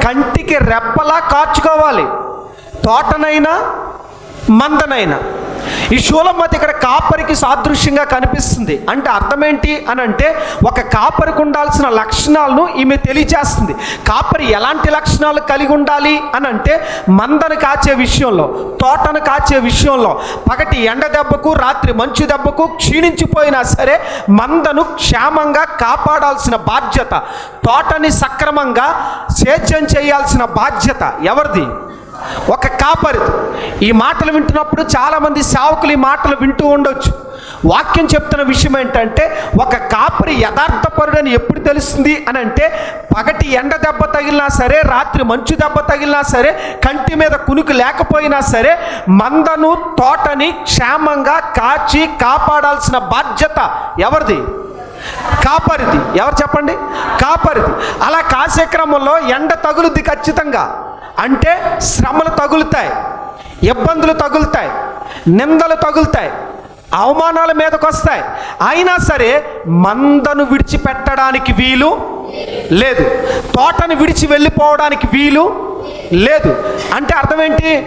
కంటికి రెప్పలా కాచుకోవాలి. తోటనైనా మందనైనా. ఈ శూలమ్మతి ఇక్కడ కాపరికి సాదృశ్యంగా కనిపిస్తుంది. అంటే అర్థం ఏంటి అని అంటే ఒక కాపరికి ఉండాల్సిన లక్షణాలను ఈమె తెలియచేస్తుంది కాపరి ఎలాంటి లక్షణాలు కలిగి ఉండాలి అని అంటే మందను కాచే విషయంలో తోటను కాచే విషయంలో పగటి ఎండ దెబ్బకు రాత్రి మంచు దెబ్బకు క్షీణించిపోయినా సరే మందను క్షేమంగా కాపాడాల్సిన బాధ్యత తోటని సక్రమంగా సేద్యం చేయాల్సిన బాధ్యత ఎవరిది? ఒక కాపరిది ఈ మాటలు వింటున్నప్పుడు చాలామంది సేవకులు ఈ మాటలు వింటూ ఉండొచ్చు. వాక్యం చెప్తున్న విషయం ఏంటంటే ఒక కాపరి యథార్థపరుడని ఎప్పుడు తెలుస్తుంది అని అంటే పగటి ఎండ దెబ్బ తగిలినా సరే రాత్రి మంచు దెబ్బ తగిలినా సరే కంటి మీద కునుకు లేకపోయినా సరే మందను తోటని క్షేమంగా కాచి కాపాడాల్సిన బాధ్యత ఎవరిది? కాపరిది. ఎవరు చెప్పండి? కాపరిది. అలా కాసే క్రమంలో ఎండ తగులుద్ది ఖచ్చితంగా. అంటే శ్రమలు తగులుతాయి ఇబ్బందులు తగులుతాయి నిందలు తగులుతాయి అవమానాల మీదకు వస్తాయి. అయినా సరే మందను విడిచిపెట్టడానికి వీలు లేదు. తోటను విడిచి వెళ్ళిపోవడానికి వీలు లేదు. అంటే అర్థం ఏంటి?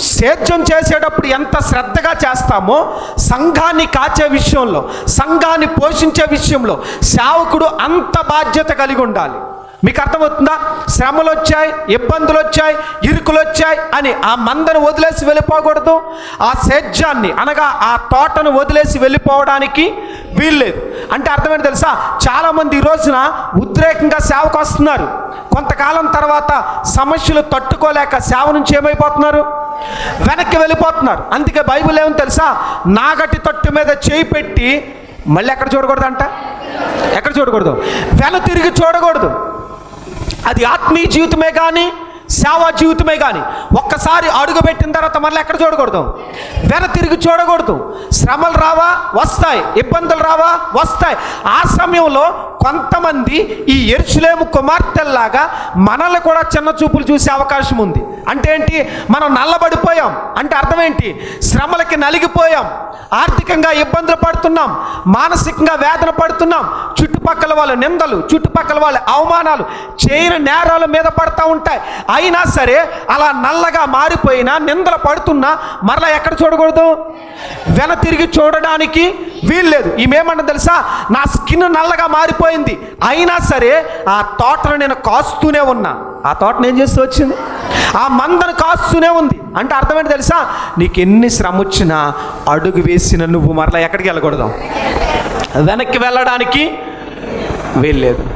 సేద్యం చేసేటప్పుడు ఎంత శ్రద్ధగా చేస్తామో సంఘాన్ని కాచే విషయంలో సంఘాన్ని పోషించే విషయంలో సేవకుడు అంత బాధ్యత కలిగి ఉండాలి. మీకు అర్థమవుతుందా? శ్రమలు వచ్చాయి ఇబ్బందులు వచ్చాయి ఇరుకులు వచ్చాయి అని ఆ మందను వదిలేసి వెళ్ళిపోకూడదు. ఆ సేద్యాన్ని అనగా ఆ తోటను వదిలేసి వెళ్ళిపోవడానికి వీల్లేదు. అంటే అర్థమైంది తెలుసా? చాలామంది ఈ రోజున ఉద్రేకంగా సేవకు వస్తున్నారు. కొంతకాలం తర్వాత సమస్యలు తట్టుకోలేక సేవ నుంచి ఏమైపోతున్నారు? వెనక్కి వెళ్ళిపోతున్నారు. అందుకే బైబిల్ ఏమని తెలుసా? నాగటి తట్టు మీద చేయి పెట్టి మళ్ళీ ఎక్కడ చూడకూడదంట? ఎక్కడ చూడకూడదు? వెన తిరిగి చూడకూడదు. అది ఆత్మీయ జీవితమే కానీ సేవా జీవితమే కానీ ఒక్కసారి అడుగుపెట్టిన తర్వాత మళ్ళీ ఎక్కడ చూడకూడదు? వెన తిరిగి చూడకూడదు. శ్రమలు రావా? వస్తాయి. ఇబ్బందులు రావా? వస్తాయి. ఆ సమయంలో కొంతమంది ఈ ఎరుచులేము కుమార్తెల్లాగా మనల్ని కూడా చిన్న చూపులు చూసే అవకాశం ఉంది. అంటే ఏంటి? మనం నల్లబడిపోయాం. అంటే అర్థం ఏంటి? శ్రమలకి నలిగిపోయాం. ఆర్థికంగా ఇబ్బందులు పడుతున్నాం మానసికంగా వేదన పడుతున్నాం. చుట్టుపక్కల వాళ్ళ నిందలు చుట్టుపక్కల వాళ్ళ అవమానాలు చేయని నేరాల మీద పడతా ఉంటాయి. అయినా సరే అలా నల్లగా మారిపోయినా నిందలు పడుతున్నా మరలా ఎక్కడ చూడకూడదు? వెన తిరిగి చూడడానికి వీల్లేదు. ఈమెమంటే తెలుసా? నా స్కిన్ నల్లగా మారిపోయింది. అయినా సరే ఆ తోటను నేను కాస్తూనే ఉన్నా. ఆ తోటను ఏం చేస్తూ వచ్చింది? ఆ మందను కాస్తూనే ఉంది. అంటే అర్థమేంటి తెలుసా? నీకు ఎన్ని శ్రమ వచ్చినా అడుగు వేసిన నువ్వు మరలా ఎక్కడికి వెళ్ళకూడదు? వెనక్కి వెళ్ళడానికి వీల్లేదు.